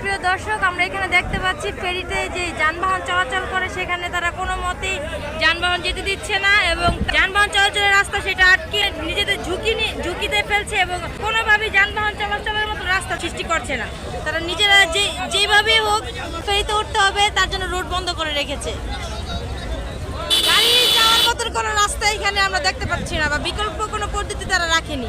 সুপ্রিয় দর্শক, আমরা এখানে দেখতে পাচ্ছি ফেরিতে যে যানবাহন চলাচল করে, সেখানে তারা কোনো মতেই যানবাহন যেতে দিচ্ছে না এবং যানবাহন চলাচলের রাস্তা সেটা আটকে নিজেদের ঝুঁকি ঝুঁকিতে ফেলছে এবং কোনোভাবেই যানবাহন চলাচলের মতো রাস্তা সৃষ্টি করছে না। তারা নিজেরা যে যেভাবেই হোক ফেরিতে উঠতে হবে, তার জন্য রোড বন্ধ করে রেখেছে। গাড়ি যাওয়ার মতন কোনো রাস্তা এখানে আমরা দেখতে পাচ্ছি না বা বিকল্প কোনো পদ্ধতি তারা রাখেনি।